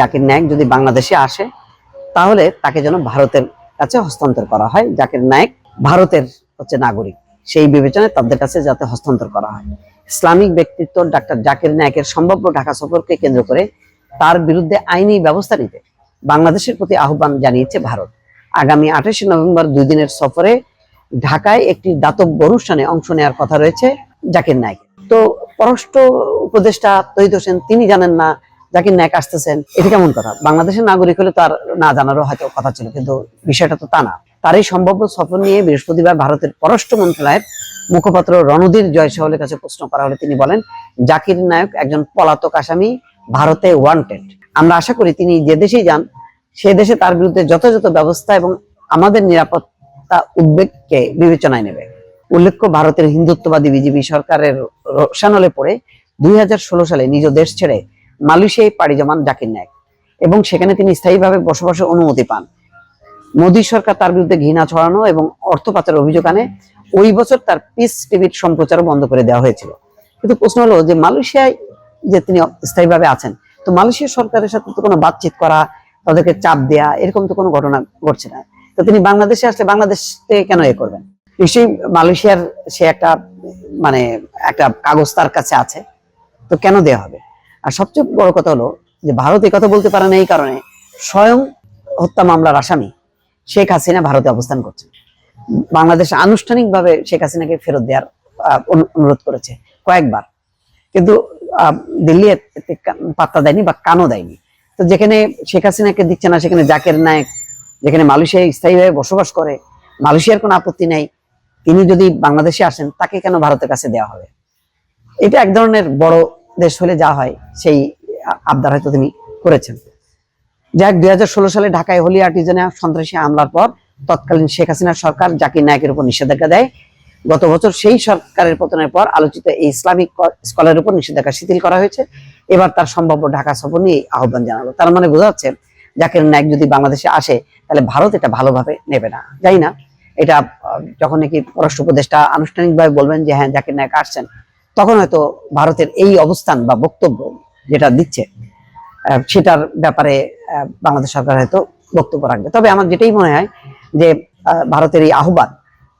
জাকির নায়ক যদি বাংলাদেশে আসে, তাহলে তাকে যেন ভারতের কাছে হস্তান্তর করা হয়। জাকির নায়ক ভারতের হচ্ছে নাগরিক। সেই বিবেচনায় তাদের কাছে যাতে হস্তান্তর করা হয়। ইসলামিক ব্যক্তিত্ব ডাক্তার জাকির নায়কের সম্ভাব্য ঢাকা সফরকে কেন্দ্র করে তার বিরুদ্ধে আইনি ব্যবস্থা নিতে বাংলাদেশের প্রতি আহ্বান জানিয়েছে ভারত। আগামী আঠাশে নভেম্বর দুই দিনের সফরে ঢাকায় একটি দাতব্য অনুষ্ঠানে অংশ নেওয়ার কথা রয়েছে জাকির নায়ক তো পররাষ্ট্র উপদেষ্টা তহিদ হোসেন, তিনি জানেন না জাকির নায়ক আসতেছেন। এটা কেমন কথা? বাংলাদেশের নাগরিক হলে তো আর না জানারও হয়তো কথা ছিল, কিন্তু বিষয়টা তো তা না। তার এই সম্ভাব্য সফর নিয়ে বৃহস্পতিবার ভারতের পররাষ্ট্র মন্ত্রণালয়ের মুখপাত্র রণধীর জয়সওয়ালের কাছে প্রশ্ন করা হলে তিনি বলেন, জাকির নায়ক একজন পলাতক আসামি ভারতে ওয়ান্টেড আমরা আশা করি তিনি যে দেশেই যান, সে দেশে তার বিরুদ্ধে যথাযথ ব্যবস্থা এবং আমাদের নিরাপত্তা উদ্বেগকে বিবেচনায় নেবে। উল্লেখ্য, ভারতের হিন্দুত্ববাদী বিজেপি সরকারের রোশানলে পড়ে দুই সালে নিজ দেশ ছেড়ে মালয়েশিয়ায় পাড়ি জমান জাকির নায়ক এবং সেখানে তিনি স্থায়ীভাবে বসবাসের অনুমতি পান। মোদী সরকার তার বিরুদ্ধে ঘৃণা ছড়ানো এবং অর্থ পাচারের অভিযোগ আনে, ওই বছর তার পিস টিভির সম্প্রচারও বন্ধ করে দেওয়া হয়েছিল। কিন্তু প্রশ্ন হলো যে, মালয়েশিয়ায় যে তিনি স্থায়ীভাবে আছেন, তো মালয়েশিয়া সরকারের সাথে তো কোনো বাতচিত করা, তাদেরকে চাপ দেয়া, এরকম তো কোনো ঘটনা ঘটছে না। তো তিনি বাংলাদেশে আসলে বাংলাদেশে কেন এ করবেন? নিশ্চয়ই মালয়েশিয়ার সে একটা মানে একটা কাগজ তার কাছে আছে। তো কেন দেয়া হবে? আর সবচেয়ে বড় কথা হলো যে ভারত কথা বলতে পারে না এই কারণে স্বয়ং হত্যা মামলার আসামি শেখ হাসিনা ভারতে অবস্থান করছে বাংলাদেশ আনুষ্ঠানিকভাবে শেখ হাসিনাকে ফেরত দেওয়ার অনুরোধ করেছে কয়েকবার। কিন্তু দিল্লি পাত্তা দেয়নি বা কানও দেয়নি। তো যেখানে শেখ হাসিনাকে দিচ্ছে না সেখানে জাকের নায়ক, যেখানে মালয়েশিয়ায় স্থায়ীভাবে বসবাস করে, মালয়েশিয়ার কোনো আপত্তি নাই তিনি যদি বাংলাদেশে আসেন, তাকে কেন ভারতের কাছে দেওয়া হবে? এটা এক ধরনের বড় দেশ হলে যা হয়, সেই আবদার হয়তো তিনি করেছেন। যাক, দুই হাজার ষোলো সালে ঢাকায় হোলি আর্টিজানে সন্ত্রাসী হামলার পর তৎকালীন শেখ হাসিনার সরকার জাকির নায়কের উপর নিষেধাজ্ঞা দেয়। গত বছর সেই সরকারের পতনের পর আলোচিত এই ইসলামিক স্কলের উপর নিষেধাজ্ঞা শিথিল করা হয়েছে। এবার তার সম্ভাব্য ঢাকা সফর নিয়ে আহ্বান জানালো তার মানে বোঝা যাচ্ছে, জাকির নায়ক যদি বাংলাদেশে আসে, তাহলে ভারত এটা ভালোভাবে নেবে না। যাই না এটা যখন নাকি পররাষ্ট্র উপদেষ্টা আনুষ্ঠানিকভাবে বলবেন যে হ্যাঁ জাকির নায়ক আসছেন, তখন হয়তো ভারতের এই অবস্থান বা বক্তব্য যেটা দিচ্ছে সেটার ব্যাপারে বাংলাদেশ সরকার হয়তো বক্তব্য রাখবে। তবে আমার যেটাই মনে হয় যে ভারতের এই আহ্বান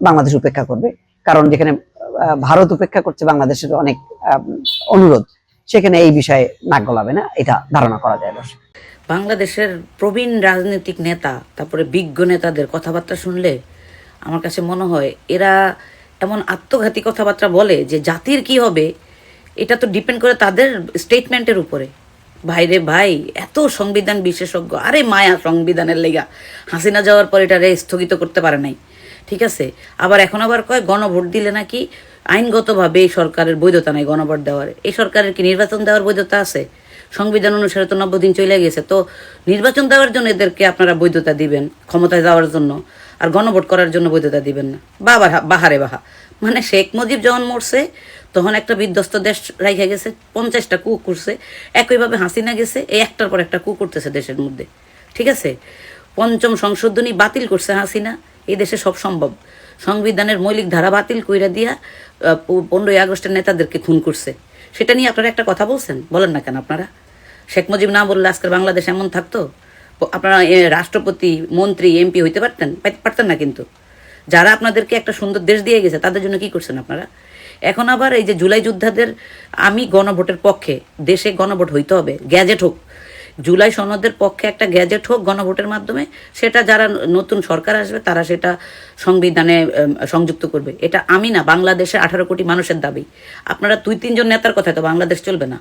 বাংলাদেশ উপেক্ষা করবে। কারণ যেখানে ভারত উপেক্ষা করছে বাংলাদেশের অনেক অনুরোধ, সেখানে এই বিষয়ে নাক গলাবে না, এটা ধারণা করা যায় দর্শক। বাংলাদেশের প্রবীণ রাজনৈতিক নেতা, তারপরে বিজ্ঞ নেতাদের কথাবার্তা শুনলে আমার কাছে মনে হয় এরা এমন আত্মঘাতী কথাবার্তা বলে যে জাতির কি হবে, এটা তো ডিপেন্ড করে তাদের স্টেটমেন্টের উপরে। ভাইরে ভাই, এত সংবিধান বিশেষজ্ঞ, আরে মায়া সংবিধানের লেগা। হাসিনা যাওয়ার পর এটা স্থগিত করতে পারে নাই। ঠিক আছে? আবার এখন আবার কয়, গণভোট দিলে নাকি আইনগতভাবে এই সরকারের বৈধতা নাই গণভোট দেওয়ার। এই সরকারের কি নির্বাচন দেওয়ার বৈধতা আছে? সংবিধান অনুসারে তো নব্বই দিন চলে গেছে, তো নির্বাচন দেওয়ার জন্য এদেরকে আপনারা বৈধতা দিবেন, ক্ষমতায় যাওয়ার জন্য। আর গণভোট করার জন্য বৈধতা দিবেন না। বাবা, বাহারে বাহা। মানে শেখ মুজিব যখন মরছে, তখন একটা বিধ্বস্ত দেশ রাইখা গেছে, পঞ্চাশটা কু করছে, একইভাবে হাসিনা গেছে, এই একটার পর একটা কু করতেছে দেশের মধ্যে। ঠিক আছে? পঞ্চম সংশোধনী বাতিল করছে হাসিনা, এই দেশে সব সম্ভব। সংবিধানের মৌলিক ধারা বাতিল কইরা দিয়া পনেরোই আগস্টের নেতাদেরকে খুন করছে। সেটা নিয়ে আপনারা একটা কথা বলছেন? বলেন না কেন আপনারা? শেখ মুজিব না বললে আজকের বাংলাদেশ এমন থাকতো? আপনারা রাষ্ট্রপতি, মন্ত্রী, এমপি হইতে পারতেন? পারতেন না কিন্তু। যারা আপনাদেরকে একটা সুন্দর দেশ দিয়ে গেছে, তাদের জন্য কি করছেন আপনারা? এখন আবার এই যে জুলাই যোদ্ধাদের আমি গণভোটের পক্ষে দেশে গণভোট হইতে হবে, গ্যাজেট হোক জুলাই সনদের পক্ষে একটা গ্যাজেট হোক গণভোটের মাধ্যমে, সেটা যারা নতুন সরকার আসবে, তারা সেটা সংবিধানে সংযুক্ত করবে। এটা আমি না, বাংলাদেশে আঠারো কোটি মানুষের দাবি। আপনারা দুই, তিনজন নেতার কথা তো, বাংলাদেশ চলবে না।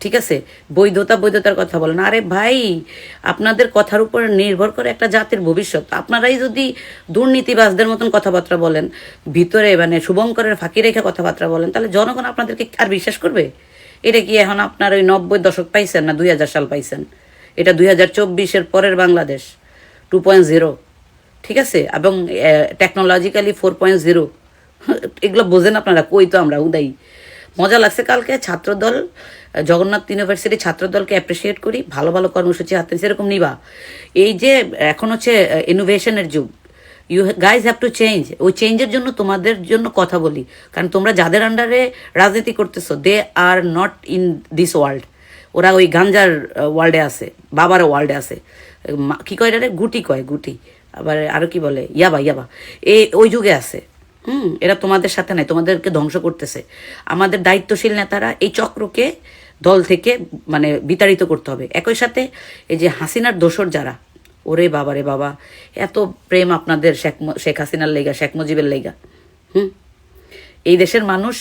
ঠিক আছে? বৈধতা, বৈধতার কথা বলেন। আরে ভাই, আপনাদের কথার উপর নির্ভর করে একটা জাতির ভবিষ্যৎ। আপনারাই যদি দুর্নীতিবাজদের মতন কথাবার্তা বলেন, ভিতরে মানে শুভঙ্করের ফাঁকি রেখে কথাবার্তা বলেন, তাহলে জনগণ আপনাদেরকে আর বিশ্বাস করবে? এটা কি এখন আপনার ওই নব্বই দশক পাইছেন না দুই হাজার সাল পাইছেন? এটা দুই হাজার চব্বিশের পরের বাংলাদেশ টু পয়েন্ট জিরো ঠিক আছে? এবং টেকনোলজিক্যালি ফোর পয়েন্ট জিরো এগুলো বোঝেন আপনারা, কই তো আমরা উদাই। মজা লাগছে কালকে ছাত্রদল জগন্নাথ ইউনিভার্সিটি ছাত্রদলকে অ্যাপ্রিসিয়েট করি, ভালো ভালো কর্মসূচি হাতে সেরকম নিবা। এই যে, এখন হচ্ছে ইনোভেশনের যুগ। You guys have to change ওই চেঞ্জের জন্য তোমাদের জন্য কথা বলি। কারণ তোমরা যাদের আন্ডারে রাজনীতি করতেছো they are not in this world ওরা ওই গাঞ্জার ওয়ার্ল্ডে আছে বাবার ওয়ার্ল্ডে আছে। কি কয় রে গুটি কয়, গুটি। আবার আরও কি বলে? ইয়াবা ইয়াবা। এ, ওই যুগে আছে। হুম, এরা তোমাদের সাথে নাই, তোমাদেরকে ধ্বংস করতেছে। আমাদের দায়িত্বশীল নেতারা এই চক্রকে দল থেকে মানে বিতাড়িত করতে হবে। একই সাথে এই যে হাসিনার দোসর যারা ওরে বাবা রে বাবা, এত প্রেম আপনাদের শেখ শেখ হাসিনার লেগা, শেখ মুজিবের লেগা, হুম? এই দেশের মানুষ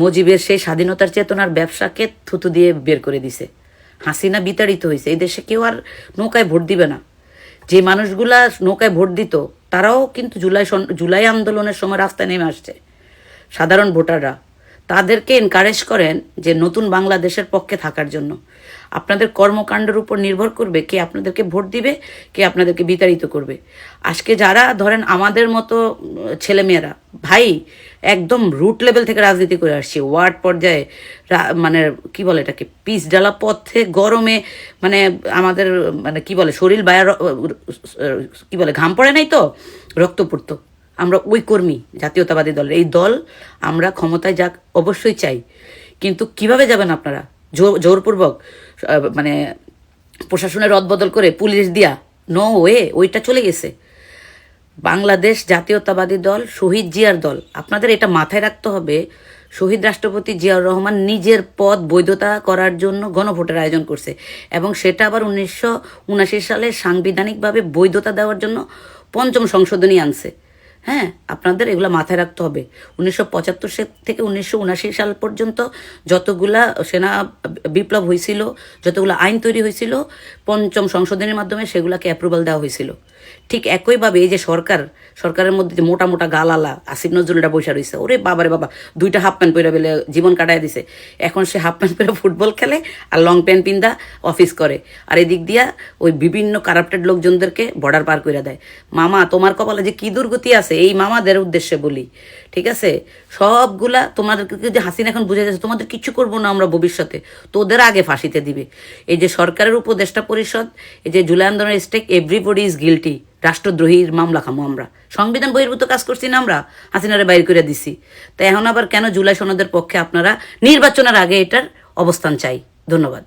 মুজিবের সেই স্বাধীনতার চেতনার ব্যবসাকে থুতু দিয়ে বের করে দিছে। হাসিনা বিতাড়িত হয়েছে, এই দেশে কেউ আর নৌকায় ভোট দিবে না। যে মানুষগুলা নৌকায় ভোট দিত, তারাও কিন্তু জুলাই জুলাই আন্দোলনের সময় রাস্তায় নেমে আসছে। সাধারণ ভোটাররা তাদেরকে এনকারেজ করেন যে নতুন বাংলাদেশের পক্ষে থাকার জন্য। আপনাদের কর্মকাণ্ডের উপর নির্ভর করবে কে আপনাদেরকে ভোট দিবে, কে আপনাদেরকে বিতাড়িত করবে। আজকে যারা ধরেন আমাদের মতো ছেলেমেয়েরা, ভাই, একদম রুট লেভেল থেকে রাজনীতি করে আসছি, ওয়ার্ড পর্যায়ে মানে কি বলে এটাকে পিস ডালা পথে, গরমে মানে আমাদের মানে কি বলে, শরীর বায়ার কি বলে, ঘাম পড়ে নাই তো, রক্ত পড়তো। আমরা ওই কর্মী, জাতীয়তাবাদী দলের এই দল আমরা ক্ষমতায় যাক অবশ্যই চাই। কিন্তু কীভাবে যাবেন আপনারা? জোরপূর্বক মানে প্রশাসনের রদবদল করে পুলিশ দিয়া? নো ওয়ে ওইটা চলে গেছে। বাংলাদেশ জাতীয়তাবাদী দল, শহীদ জিয়ার দল। আপনাদের এটা মাথায় রাখতে হবে, শহীদ রাষ্ট্রপতি জিয়াউর রহমান নিজের পদ বৈধতা করার জন্য গণভোটের আয়োজন করছে। এবং সেটা আবার উনিশশো উনাশি সালে সাংবিধানিকভাবে বৈধতা দেওয়ার জন্য পঞ্চম সংশোধনী আনছে। হ্যাঁ আপনাদের এগুলো মাথায় রাখতে হবে। উনিশশো পঁচাত্তর থেকে উনিশশো উনাশি সাল পর্যন্ত যতগুলা সেনা বিপ্লব হয়েছিল যতগুলো আইন তৈরি হয়েছিল পঞ্চম সংশোধনের মাধ্যমে সেগুলাকে অ্যাপ্রুভাল দেওয়া হয়েছিল। ঠিক একইভাবে এই যে সরকার, সরকারের মধ্যে যে মোটা মোটা গালালা, আসিফ নজরুলটা বসে রয়েছে, ওরে বাবারে বাবা, দুইটা হাফ প্যান্ট পরে জীবন কাটায় দিছে। এখন সে হাফ প্যান্ট পরে ফুটবল খেলে আর লং প্যান্ট পিন্দা অফিস করে। আর এদিক দিয়া ওই বিভিন্ন কারাপ্টেড লোকজনদেরকে বর্ডার পার করে দেয়। মামা, তোমার কপালে যে কি দুর্গতি আছে, এই মামাদের উদ্দেশ্যে বলি, ঠিক আছে? সবগুলা তোমাদেরকে যে হাসিনা এখন বুঝে যাচ্ছে তোমাদের কিছু করব না আমরা ভবিষ্যতে, তোদের আগে ফাঁসিতে দিবে। এই যে সরকারের উপদেষ্টা পরিষদ এই যে জুলাই আন্দোলনের স্টেক এভরিবডি ইজ গিলটি রাষ্ট্রদ্রোহীর মামলা খামো আমরা। সংবিধান বহির্ভূত কাজ করছি না আমরা, হাসিনারে বাইর করে দিছি। তা এখন আবার কেন জুলাই সনদের পক্ষে আপনারা নির্বাচনের আগে এটার অবস্থান চাই? ধন্যবাদ।